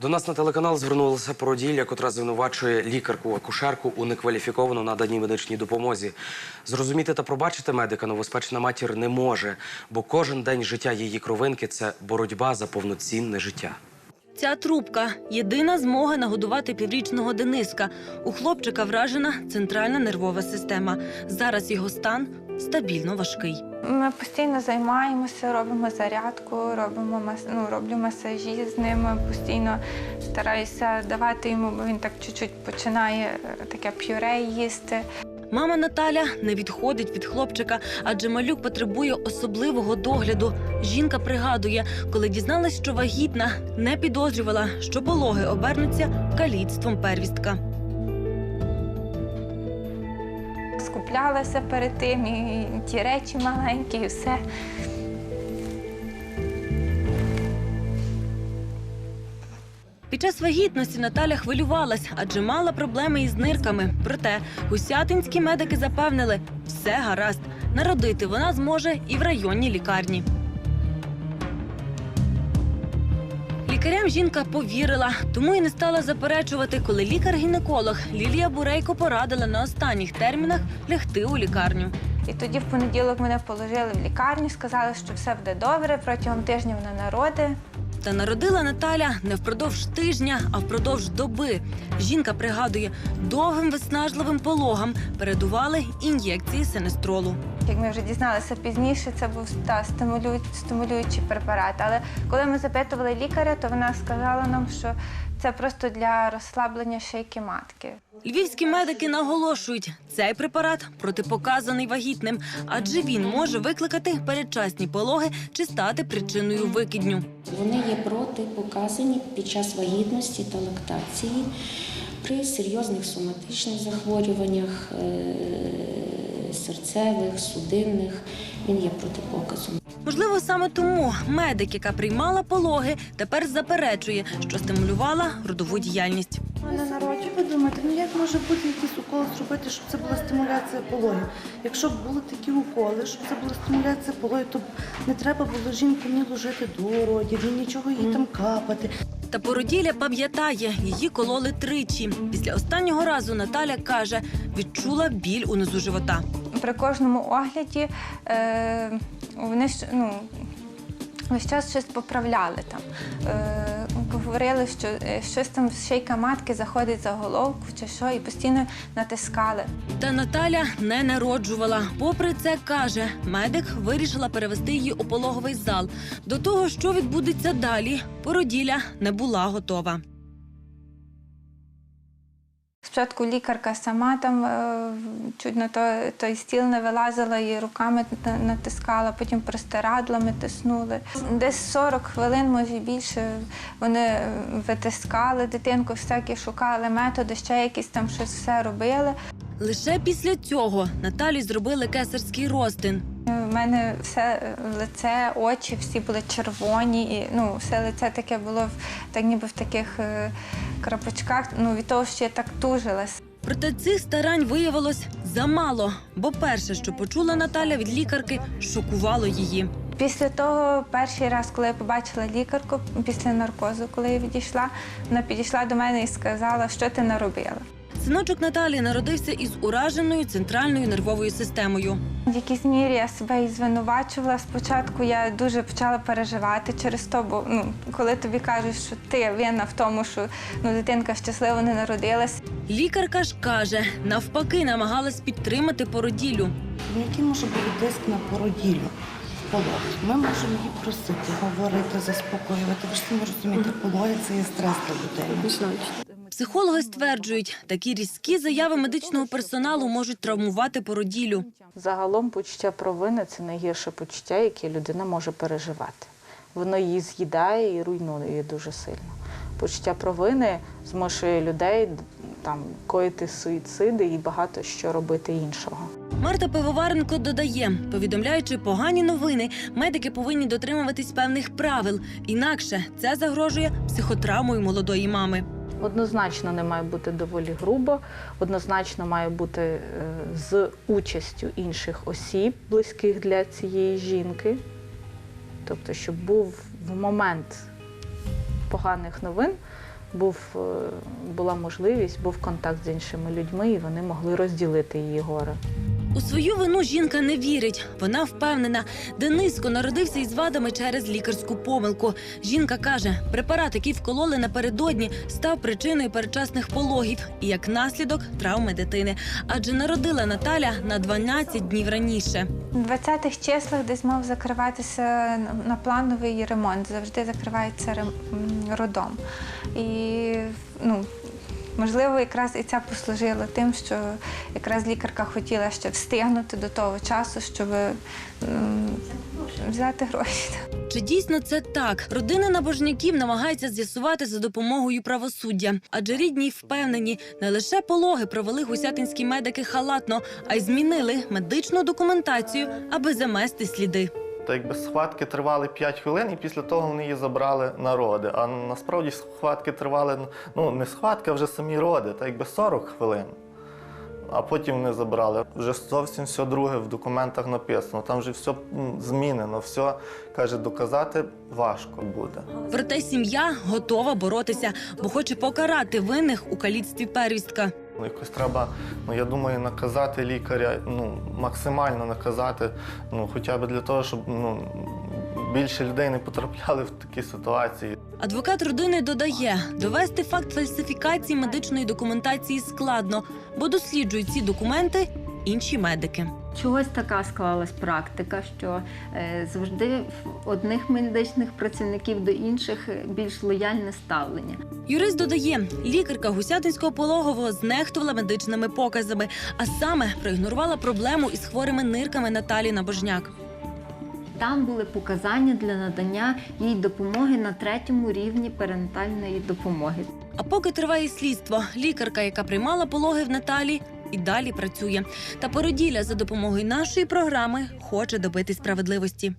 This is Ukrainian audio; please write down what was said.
До нас на телеканал звернулася породілля, котра звинувачує лікарку-акушерку у некваліфіковану наданій медичній допомозі. Зрозуміти та пробачити медика новоспечна матір не може, бо кожен день життя її кровинки це боротьба за повноцінне життя. Ця трубка єдина змога нагодувати піврічного Дениска. У хлопчика вражена центральна нервова система. Зараз його стан стабільно важкий. Ми постійно займаємося, робимо зарядку, робимо мас... ну, роблю масажі з ними. Постійно стараюся давати йому, бо він так чуть-чуть починає е, таке пюре їсти. Мама Наталя не відходить від хлопчика, адже малюк потребує особливого догляду. Жінка пригадує, коли дізналась, що вагітна, не підозрювала, що пологи обернуться каліцтвом первістка. Скуплялася перед тим, і ті речі маленькі, і все. Під час вагітності Наталя хвилювалась, адже мала проблеми із нирками. Проте гусятинські медики запевнили, все гаразд. Народити вона зможе і в районній лікарні. Лікарям жінка повірила, тому і не стала заперечувати, коли лікар-гінеколог Лілія Бурейко порадила на останніх термінах лягти у лікарню. І тоді в понеділок мене положили в лікарню, сказали, що все буде добре, протягом тижня вона народить. Та народила Наталя не впродовж тижня, а впродовж доби. Жінка пригадує, довгим виснажливим пологам передували ін'єкції синестролу. Як ми вже дізналися пізніше, це був та стимулюючий, стимулюючий препарат. Але коли ми запитували лікаря, то вона сказала нам, що це просто для розслаблення шийки матки. Львівські медики наголошують, цей препарат протипоказаний вагітним, адже він може викликати передчасні пологи чи стати причиною викидню. Вони є протипоказані під час вагітності та лактації при серйозних соматичних захворюваннях, е, серцевих, судинних. Він є протипоказом. Можливо, саме тому медик, яка приймала пологи, тепер заперечує, що стимулювала родову діяльність. Не народжу. Ви думаєте, ну як може бути якісь уколи зробити, щоб це була стимуляція пологів? Якщо б були такі уколи, щоб це була стимуляція пологів, то б не треба було жінку ні ложити до родів, ні нічого їй там капати. Та породілля пам'ятає, її кололи тричі. Після останнього разу Наталя каже, відчула біль унизу живота. При кожному огляді е, вони ж, ну, весь час щось поправляли там. Е, говорили, що е, щось там шийка матки заходить за головку чи що, і постійно натискали. Та Наталя не народжувала. Попри це, каже, медик вирішила перевести її у пологовий зал. До того, що відбудеться далі, породілля не була готова. Спочатку лікарка сама там е, чуть на той, той стіл не вилазила і руками натискала, потім простирадлами тиснули. Десь 40 хвилин, може більше, вони е, витискали дитинку, всякі шукали методи, ще якісь там щось все робили. Лише після цього Наталі зробили кесарський розтин. У мене все е, лице, очі всі були червоні, і ну, все лице таке було так ніби в таких е, крапочках, ну, від того, що я так тужилась. Проте цих старань виявилось замало, бо перше, що почула Наталя від лікарки, шокувало її. Після того, перший раз, коли я побачила лікарку після наркозу, коли я відійшла, вона підійшла до мене і сказала, що ти наробила. Синочок Наталі народився із ураженою центральною нервовою системою. Якійсь мірі я себе і звинувачувала. Спочатку я дуже почала переживати через то, бо ну, коли тобі кажуть, що ти винна в тому, що ну, дитинка щасливо не народилась. Лікарка ж каже, навпаки, намагалась підтримати породіллю. Ну, Який може бути тиск на породіллю в пологах? Ми можемо її просити, говорити, заспокоювати. Ви ж самі розумієте, пологи це є стрес для людини. Психологи стверджують, такі різкі заяви медичного персоналу можуть травмувати породіллю. Загалом почуття провини це найгірше почуття, яке людина може переживати. Воно її з'їдає і руйнує її дуже сильно. Почуття провини змушує людей там коїти суїциди і багато що робити іншого. Марта Пивоваренко додає, повідомляючи погані новини, медики повинні дотримуватись певних правил. Інакше це загрожує психотравмою молодої мами. Однозначно не має бути доволі грубо, однозначно має бути е, з участю інших осіб, близьких для цієї жінки. Тобто, щоб був в момент поганих новин був, е, була можливість, був контакт з іншими людьми, і вони могли розділити її горе. У свою вину жінка не вірить. Вона впевнена, Дениско народився із вадами через лікарську помилку. Жінка каже, препарат, який вкололи напередодні, став причиною передчасних пологів і як наслідок травми дитини. Адже народила Наталя на 12 днів раніше. У 20-х числах десь мав закриватися на плановий ремонт. Завжди закривається родом. І ну, можливо, якраз і це послужило тим, що якраз лікарка хотіла ще встигнути до того часу, щоб взяти гроші. Чи дійсно це так? Родини набожняків намагаються з'ясувати за допомогою правосуддя, адже рідні впевнені, не лише пологи провели гусятинські медики халатно, а й змінили медичну документацію, аби замести сліди. Та якби схватки тривали 5 хвилин, і після того вони її забрали на роди. А насправді схватки тривали ну не схватки, а вже самі роди, та якби 40 хвилин. А потім вони забрали. Вже зовсім все друге в документах написано. Там вже все змінено, все каже, доказати важко буде. Проте сім'я готова боротися, бо хоче покарати винних у каліцтві первістка. Ну, Якось треба, ну я думаю, наказати лікаря, ну максимально наказати, ну хоча б для того, щоб ну більше людей не потрапляли в такі ситуації. Адвокат родини додає, довести факт фальсифікації медичної документації складно, бо досліджують ці документи інші медики. Чогось така склалась практика, що е, завжди в одних медичних працівників до інших е, більш лояльне ставлення. Юрист додає, лікарка гусятинського пологового знехтувала медичними показами, а саме проігнорувала проблему із хворими нирками Наталі Набожняк. Там були показання для надання їй допомоги на третьому рівні перинатальної допомоги. А поки триває слідство, лікарка, яка приймала пологи в Наталі, і далі працює. Та породілля за допомогою нашої програми хоче добити справедливості.